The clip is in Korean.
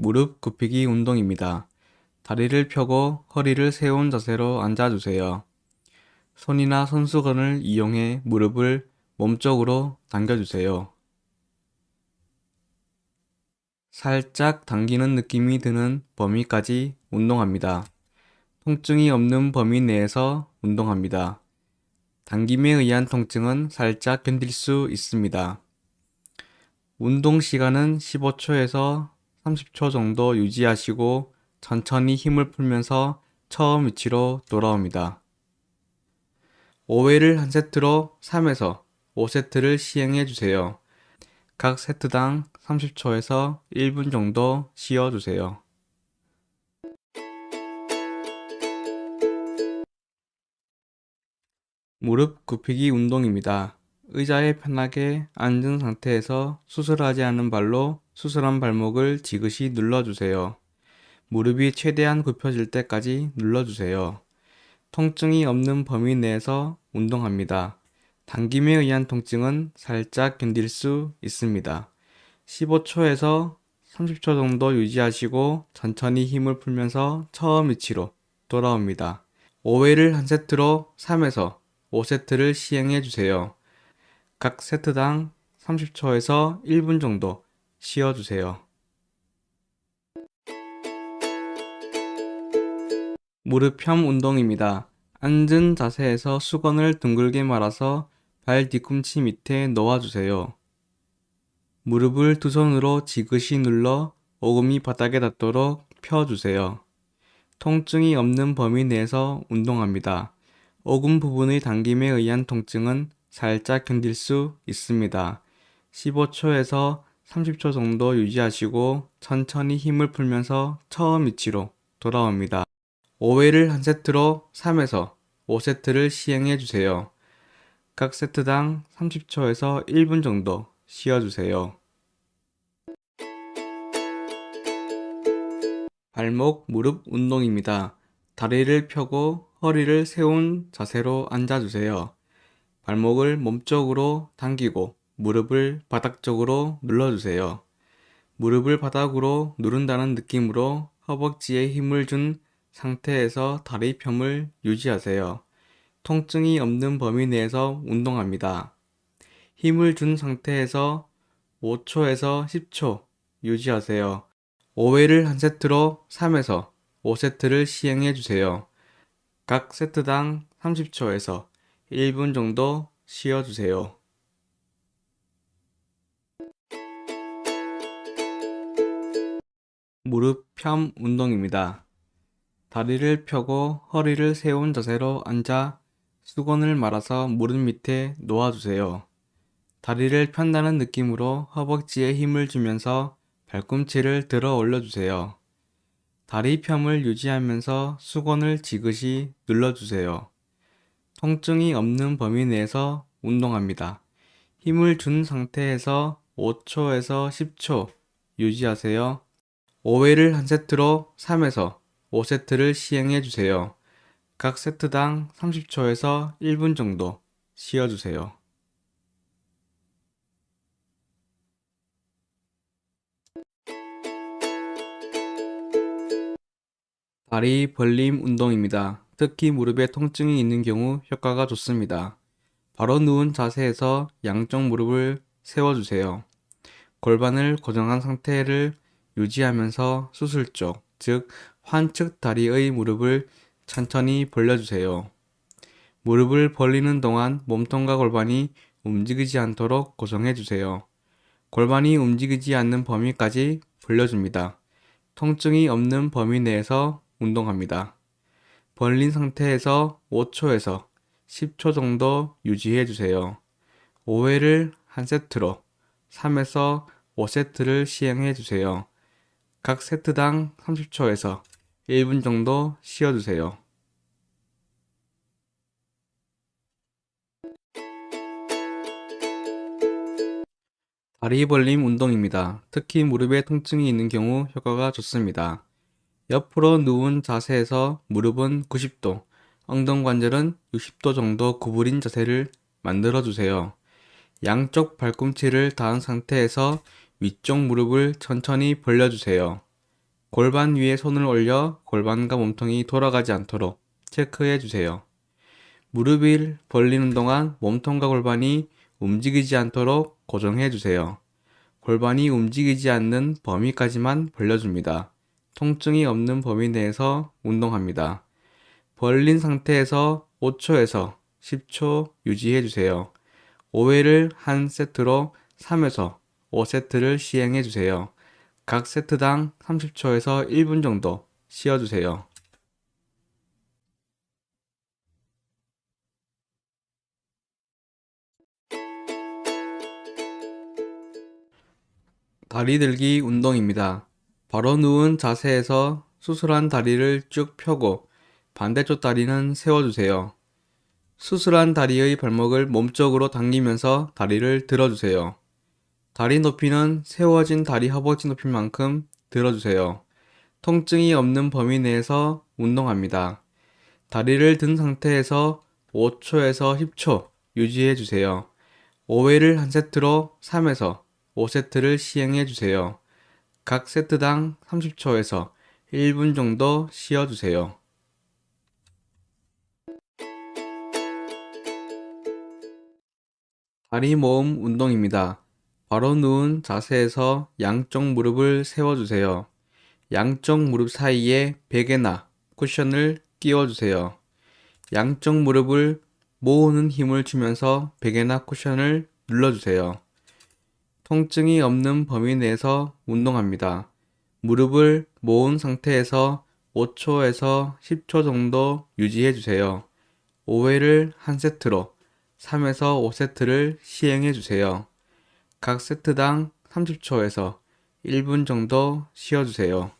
무릎 굽히기 운동입니다. 다리를 펴고 허리를 세운 자세로 앉아주세요. 손이나 손수건을 이용해 무릎을 몸쪽으로 당겨주세요. 살짝 당기는 느낌이 드는 범위까지 운동합니다. 통증이 없는 범위 내에서 운동합니다. 당김에 의한 통증은 살짝 견딜 수 있습니다. 운동 시간은 15초에서 30초 정도 유지하시고 천천히 힘을 풀면서 처음 위치로 돌아옵니다. 5회를 한 세트로 3에서 5세트를 시행해 주세요. 각 세트당 30초에서 1분 정도 쉬어 주세요. 무릎 굽히기 운동입니다. 의자에 편하게 앉은 상태에서 수술하지 않은 발로 수술한 발목을 지그시 눌러주세요. 무릎이 최대한 굽혀질 때까지 눌러주세요. 통증이 없는 범위 내에서 운동합니다. 당김에 의한 통증은 살짝 견딜 수 있습니다. 15초에서 30초 정도 유지하시고 천천히 힘을 풀면서 처음 위치로 돌아옵니다. 5회를 한 세트로 3에서 5세트를 시행해 주세요. 각 세트당 30초에서 1분 정도 쉬어 주세요. 무릎 펴 운동입니다. 앉은 자세에서 수건을 둥글게 말아서 발 뒤꿈치 밑에 놓아주세요. 무릎을 두 손으로 지그시 눌러 오금이 바닥에 닿도록 펴주세요. 통증이 없는 범위 내에서 운동합니다. 오금 부분의 당김에 의한 통증은 살짝 견딜 수 있습니다. 15초에서 30초 정도 유지하시고 천천히 힘을 풀면서 처음 위치로 돌아옵니다. 5회를 한 세트로 3에서 5세트를 시행해 주세요. 각 세트당 30초에서 1분 정도 쉬어 주세요. 발목, 무릎 운동입니다. 다리를 펴고 허리를 세운 자세로 앉아주세요. 발목을 몸쪽으로 당기고 무릎을 바닥 쪽으로 눌러주세요. 무릎을 바닥으로 누른다는 느낌으로 허벅지에 힘을 준 상태에서 다리 펴을 유지하세요. 통증이 없는 범위 내에서 운동합니다. 힘을 준 상태에서 5초에서 10초 유지하세요. 5회를 한 세트로 3에서 5세트를 시행해 주세요. 각 세트당 30초에서 1분 정도 쉬어주세요. 무릎 펴 운동입니다. 다리를 펴고 허리를 세운 자세로 앉아 수건을 말아서 무릎 밑에 놓아주세요. 다리를 편다는 느낌으로 허벅지에 힘을 주면서 발꿈치를 들어 올려주세요. 다리 펴을 유지하면서 수건을 지그시 눌러주세요. 통증이 없는 범위 내에서 운동합니다. 힘을 준 상태에서 5초에서 10초 유지하세요. 5회를 한 세트로 3에서 5세트를 시행해 주세요. 각 세트당 30초에서 1분 정도 쉬어 주세요. 다리 벌림 운동입니다. 특히 무릎에 통증이 있는 경우 효과가 좋습니다. 바로 누운 자세에서 양쪽 무릎을 세워주세요. 골반을 고정한 상태를 유지하면서 수술 쪽, 즉 환측 다리의 무릎을 천천히 벌려주세요. 무릎을 벌리는 동안 몸통과 골반이 움직이지 않도록 고정해주세요. 골반이 움직이지 않는 범위까지 벌려줍니다. 통증이 없는 범위 내에서 운동합니다. 벌린 상태에서 5초에서 10초 정도 유지해 주세요. 5회를 한 세트로 3에서 5세트를 시행해 주세요. 각 세트당 30초에서 1분 정도 쉬어 주세요. 다리 벌림 운동입니다. 특히 무릎에 통증이 있는 경우 효과가 좋습니다. 옆으로 누운 자세에서 무릎은 90도, 엉덩 관절은 60도 정도 구부린 자세를 만들어 주세요. 양쪽 발꿈치를 닿은 상태에서 위쪽 무릎을 천천히 벌려주세요. 골반 위에 손을 올려 골반과 몸통이 돌아가지 않도록 체크해 주세요. 무릎을 벌리는 동안 몸통과 골반이 움직이지 않도록 고정해 주세요. 골반이 움직이지 않는 범위까지만 벌려줍니다. 통증이 없는 범위 내에서 운동합니다. 벌린 상태에서 5초에서 10초 유지해 주세요. 5회를 한 세트로 3에서 5세트를 시행해 주세요. 각 세트당 30초에서 1분 정도 쉬어 주세요. 다리 들기 운동입니다. 바로 누운 자세에서 수술한 다리를 쭉 펴고 반대쪽 다리는 세워주세요. 수술한 다리의 발목을 몸쪽으로 당기면서 다리를 들어주세요. 다리 높이는 세워진 다리 허벅지 높이만큼 들어주세요. 통증이 없는 범위 내에서 운동합니다. 다리를 든 상태에서 5초에서 10초 유지해 주세요. 5회를 한 세트로 3에서 5세트를 시행해 주세요. 각 세트당 30초에서 1분 정도 쉬어 주세요. 다리 모음 운동입니다. 바로 누운 자세에서 양쪽 무릎을 세워주세요. 양쪽 무릎 사이에 베개나 쿠션을 끼워주세요. 양쪽 무릎을 모으는 힘을 주면서 베개나 쿠션을 눌러주세요. 통증이 없는 범위 내에서 운동합니다. 무릎을 모은 상태에서 5초에서 10초 정도 유지해 주세요. 5회를 한 세트로 3에서 5세트를 시행해 주세요. 각 세트당 30초에서 1분 정도 쉬어 주세요.